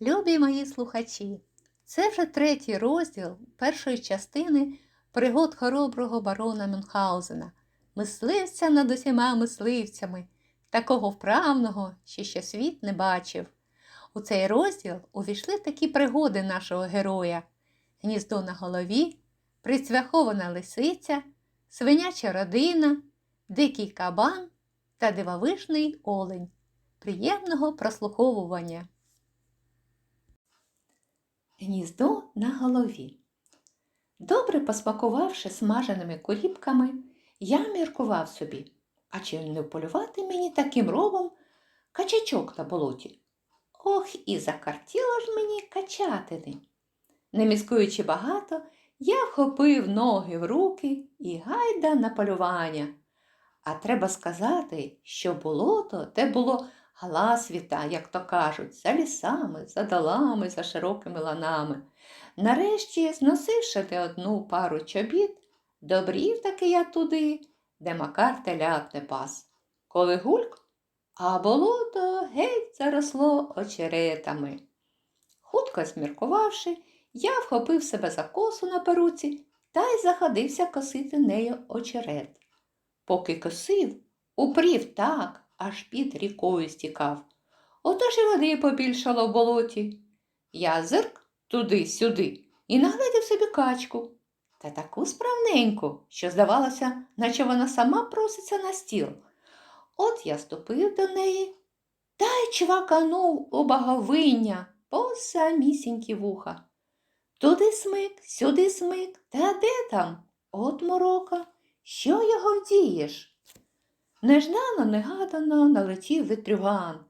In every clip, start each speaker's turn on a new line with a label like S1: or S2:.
S1: Любі мої слухачі, це вже третій розділ першої частини пригод хороброго барона Мюнхгаузена, мисливця над усіма мисливцями, такого вправного, що ще світ не бачив. У цей розділ увійшли такі пригоди нашого героя: гніздо на голові, прицвяхована лисиця, свиняча родина, дикий кабан та дивовижний олень. Приємного прослуховування. Гніздо на голові. Добре посмакувавши смаженими куріпками, я міркував собі, а чи не полювати мені таким ровом качачок на болоті? Ох, і закартіло ж мені качатини. Не міскуючи багато, я вхопив ноги в руки і гайда на полювання. А треба сказати, що болото те було галасвіта, як то кажуть, за лісами, за долами, за широкими ланами. Нарешті, зносивши те одну пару чобіт, добрів таки я туди, де Макар телят не пас. Коли гульк, а болото геть заросло очеретами. Хутко зміркувавши, я вхопив себе за косу на перуці та й заходився косити нею очерет. Поки косив, упрів так, аж під рікою стікав. Отож і води побільшало в болоті. Я зирк туди-сюди і наглядів собі качку. Та таку справненьку, що, здавалося, наче вона сама проситься на стіл. От я ступив до неї та й чваканув у баговиння по самісінькі вуха. Туди смик, сюди смик, та де там? От морока, що його вдієш? Неждано, негадано налетів витрюган,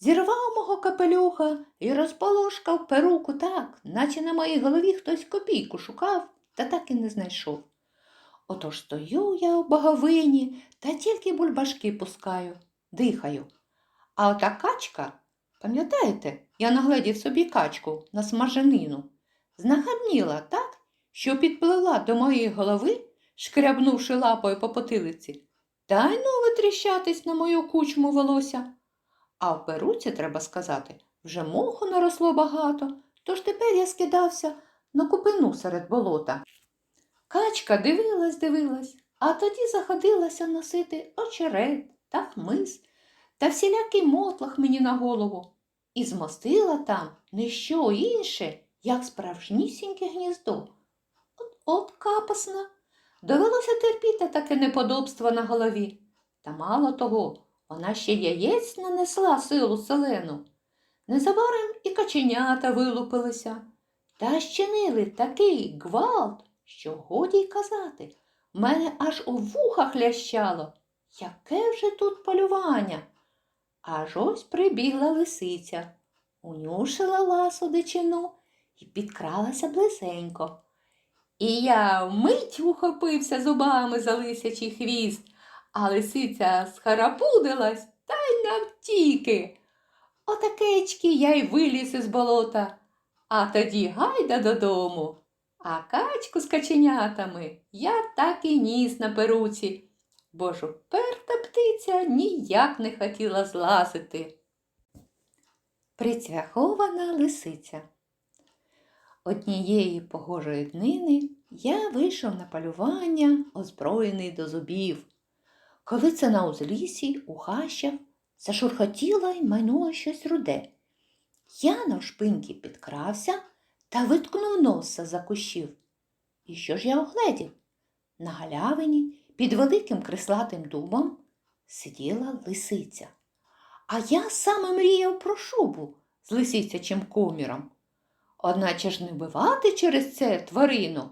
S1: зірвав мого капелюха і розполошкав перуку так, наче на моїй голові хтось копійку шукав, та так і не знайшов. Отож стою я у боговині та тільки бульбашки пускаю, дихаю. А ота качка, пам'ятаєте, я нагледів собі качку на смаженину, знахабніла так, що підплила до моєї голови, шкрябнувши лапою по потилиці, та й ну витріщатись на мою кучму волосся. А в перуці, треба сказати, вже моху наросло багато, тож тепер я скидався на купину серед болота. Качка дивилась, дивилась, а тоді заходилася носити очерет та хмиз та всілякий мотлах мені на голову і змостила там не що інше, як справжнісіньке гніздо. От, от капасна. Довелося терпіти таке неподобство на голові. Та мало того, вона ще яєць нанесла силу селену. Незабаром і каченята вилупилися та щинили такий гвалт, що годі й казати. Мене аж у вухах лящало. Яке вже тут полювання? Аж ось прибігла лисиця, унюшила ласу дичину і підкралася близенько. І я вмить ухопився зубами за лисячий хвіст, а лисиця схарапудилась та й навтіки. Отакечки я й виліз із болота, а тоді гайда додому. А качку з каченятами я так і ніс на перуці, бо ж уперта птиця ніяк не хотіла злазити. Прицвяхована лисиця. Однієї погожої днини я вийшов на полювання, озброєний до зубів. Коли це на узлісі, у хащах, зашурхотіло й майнуло щось руде. Я навшпиньки підкрався та виткнув носа за кущів. І що ж я огледів? На галявині під великим крислатим дубом сиділа лисиця. А я саме мріяв про шубу з лисицячим коміром. Одначе ж не вбивати через це тварину.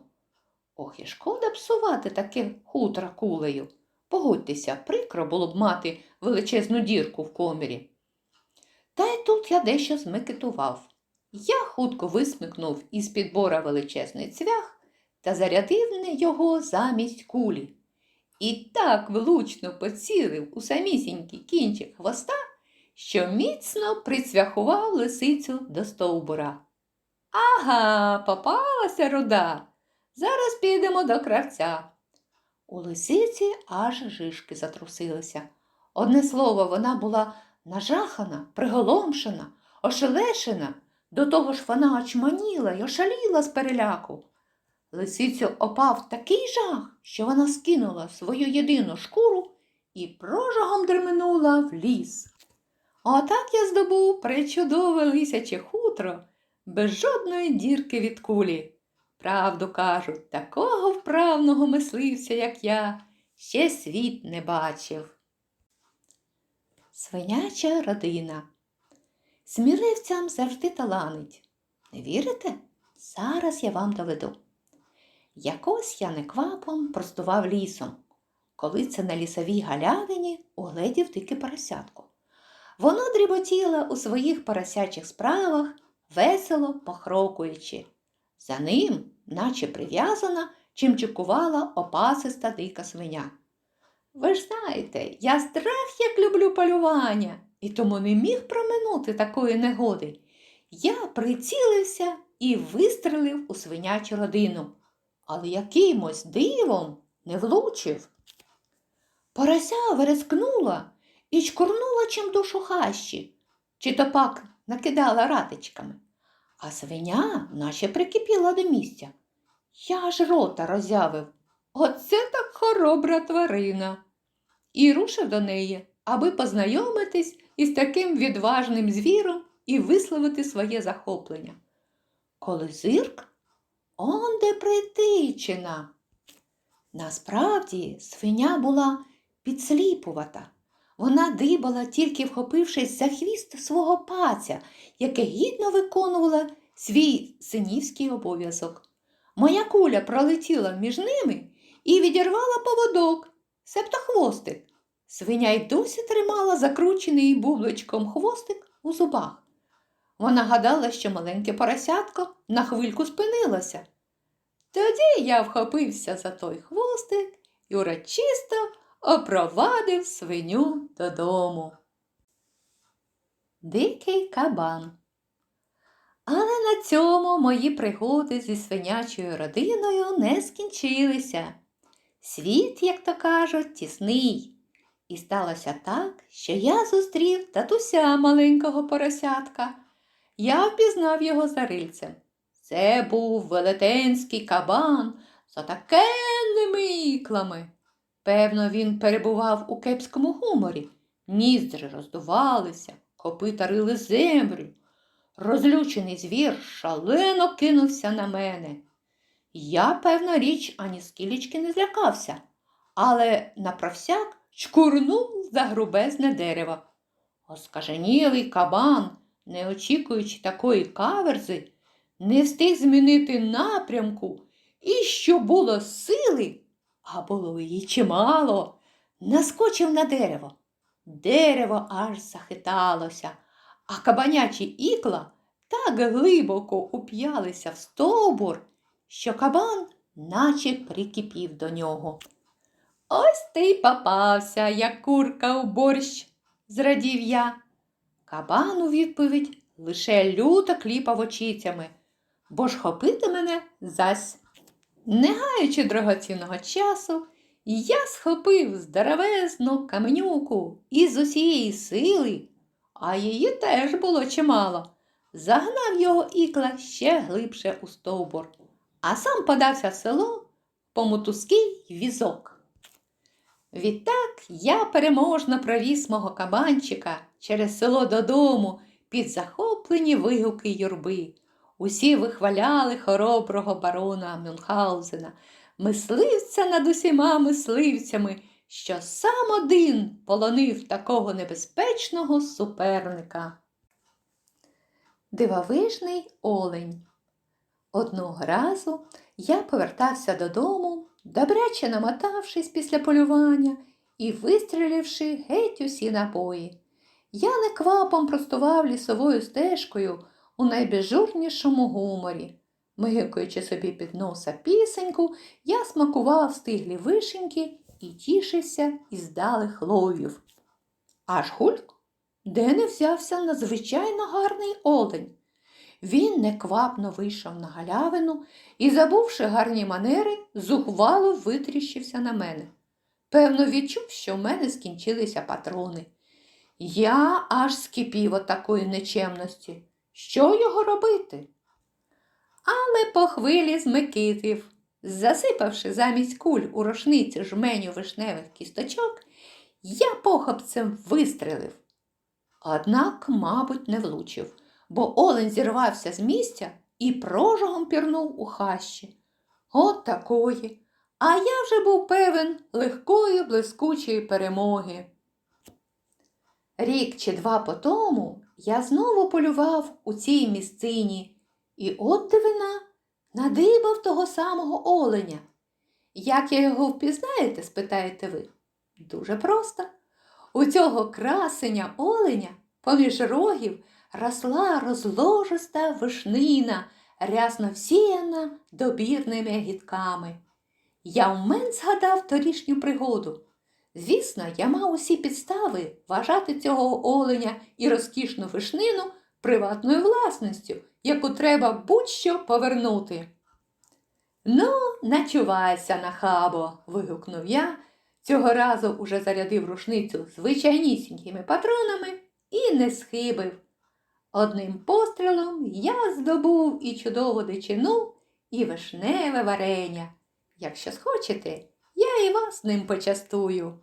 S1: Ох, і шкода псувати таке хутра кулею. Погодьтеся, прикро було б мати величезну дірку в комірі. Та й тут я дещо змикетував. Я хутко висмикнув із підбора величезний цвях та зарядив його замість кулі. І так влучно поцілив у самісінький кінчик хвоста, що міцно прицвяхував лисицю до стовбура. Ага, попалася руда. Зараз підемо до кравця. У лисиці аж жишки затрусилися. Одне слово, вона була нажахана, приголомшена, ошелешена, До того ж вона очманіла й ошаліла з переляку. Лисицю опав такий жах, що вона скинула свою єдину шкуру і прожогом дременула в ліс. Отак я здобув причудове лисяче хутро без жодної дірки від кулі. Правду кажуть, такого вправного мисливця, як я, ще світ не бачив. Свиняча родина. Сміливцям завжди таланить. Не вірите? Зараз я вам доведу. Якось я неквапом простував лісом, коли це на лісовій галявині угледів дике поросятко. Воно дріботіло у своїх поросячих справах, весело похрокуючи. За ним, наче прив'язана, чимчикувала опасиста дика свиня. Ви ж знаєте, я страх як люблю полювання, і тому не міг проминути такої негоди. Я прицілився і вистрелив у свинячу родину, але якимось дивом не влучив. Порося верескнула і чкурнула чим душу хащі, чи то пак накидала ратичками, а свиня наче прикипіла до місця. Я ж рота роззявив. Оце так хоробра тварина. І рушив до неї, аби познайомитись із таким відважним звіром і висловити своє захоплення. Коли зирк, он де притичина. Насправді свиня була підсліпувата. Вона дибала, тільки вхопившись за хвіст свого паця, яке гідно виконувала свій синівський обов'язок. Моя куля пролетіла між ними і відірвала поводок, себто хвостик. Свиня й досі тримала закручений бубличком хвостик у зубах. Вона гадала, що маленьке поросятко на хвильку спинилося. Тоді я вхопився за той хвостик і урочисто опровадив свиню додому. Дикий кабан. Але на цьому мої пригоди зі свинячою родиною не скінчилися. Світ, як то кажуть, тісний. І сталося так, що я зустрів татуся маленького поросятка. Я впізнав його за рильцем. Це був велетенський кабан з отакенними іклами. Певно, він перебував у кепському гуморі. Ніздри роздувалися, копита рили землю. Розлючений звір шалено кинувся на мене. Я, певна річ, ані скілічки не злякався, але направсяк чкурнув за грубезне дерево. Оскаженілий кабан, не очікуючи такої каверзи, не встиг змінити напрямку і, що було сили, а було її чимало, наскочив на дерево. Дерево аж захиталося, а кабанячі ікла так глибоко уп'ялися в стовбур, що кабан наче прикипів до нього. Ось ти й попався, як курка у борщ, зрадів я. Кабан у відповідь лише люто кліпав очицями, бо ж хопити мене зась. Не гаючи дорогоцінного часу, я схопив здоровезну каменюку і з усієї сили, а її теж було чимало, загнав його ікла ще глибше у стовбур, а сам подався в село по мотузький візок. Відтак я переможно провіз мого кабанчика через село додому під захоплені вигуки юрби. Усі вихваляли хороброго барона Мюнхгаузена, мисливця над усіма мисливцями, що сам один полонив такого небезпечного суперника. Дивовижний олень. Одного разу я повертався додому, добряче намотавшись після полювання і вистріливши геть усі напої. Я неквапом простував лісовою стежкою у найбежурнішому гуморі. Мигикуючи собі під носа пісеньку, я смакував стиглі вишеньки і тішився із далих ловів. Аж гульк, де не взявся надзвичайно гарний олень. Він неквапно вийшов на галявину і, забувши гарні манери, зухвало витріщився на мене. Певно, відчув, що в мене скінчилися патрони. Я аж скипів от такої нечемності. Що його робити? Але по хвилі змикитив, засипавши замість куль у рушниці жменю вишневих кісточок, я похопцем вистрелив. Однак, мабуть, не влучив, бо олень зірвався з місця і прожогом пірнув у хащі. От такої. А я вже був певен легкої блискучої перемоги. Рік чи два по тому я знову полював у цій місцині, і от дивина надибав того самого оленя. Як я його впізнаєте, спитаєте ви? Дуже просто. У цього красеня оленя поміж рогів росла розложиста вишнина, рясно всіяна добірними гідками. Я вмен згадав торішню пригоду. Звісно, я мав усі підстави вважати цього оленя і розкішну вишнину приватною власністю, яку треба будь-що повернути. Ну, начувайся, нахабо, вигукнув я, цього разу уже зарядив рушницю звичайнісінькими патронами і не схибив. Одним пострілом я здобув і чудову дичину, і вишневе варення. Якщо схочете, я і вас ним почастую.